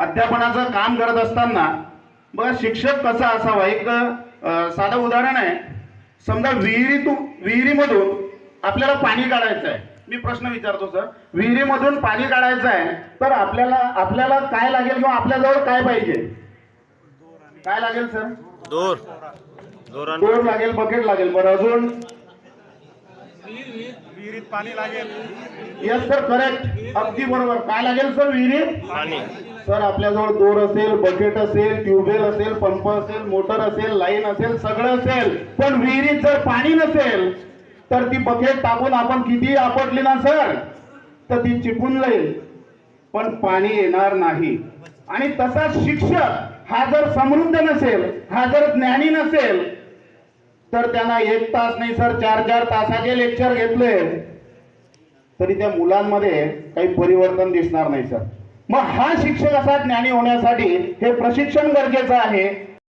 अध्यापनाचं काम करत असताना बघा शिक्षक कसा असावा? एक साधं उदाहरण आहे. समजा विहिरीतून विहिरीमधून आपल्याला पाणी काढायचं आहे. मी प्रश्न विचारतो सर. विहिरीमधून पाणी काढायचं आहे तर आपल्याला आपल्याला काय लागेल किंवा आपल्याजवळ काय पाहिजे? काय लागेल सर? दोर. दोर लागेल बकेट लागेल. बरं अजून? विहिरीत पाणी लागेल. येस सर करेक्ट अगदी बरोबर. काय लागेल सर विहिरीत? पाणी. सर आपल्याजवळ दोर असेल बकेट असेल ट्यूबवेल असेल पंप असेल मोटर असेल लाईन असेल सगळं असेल. पण विहिरीत जर पाणी नसेल तर ती बकेट टाकून आपण किती आपटली ना सर तर ती चिपून जाईल. पण पाणी येणार नाही. आणि तसाच शिक्षक हा जर समृद्ध नसेल हा जर ज्ञानी नसेल तर त्यांना एक तास नाही सर. चार चार तासाचे लेक्चर घेतले. तरी त्या मुलांमध्ये काही परिवर्तन दिसणार नाही सर. मग हा शिक्षक असा ज्ञानी होण्यासाठी हे प्रशिक्षण गरजेचं आहे.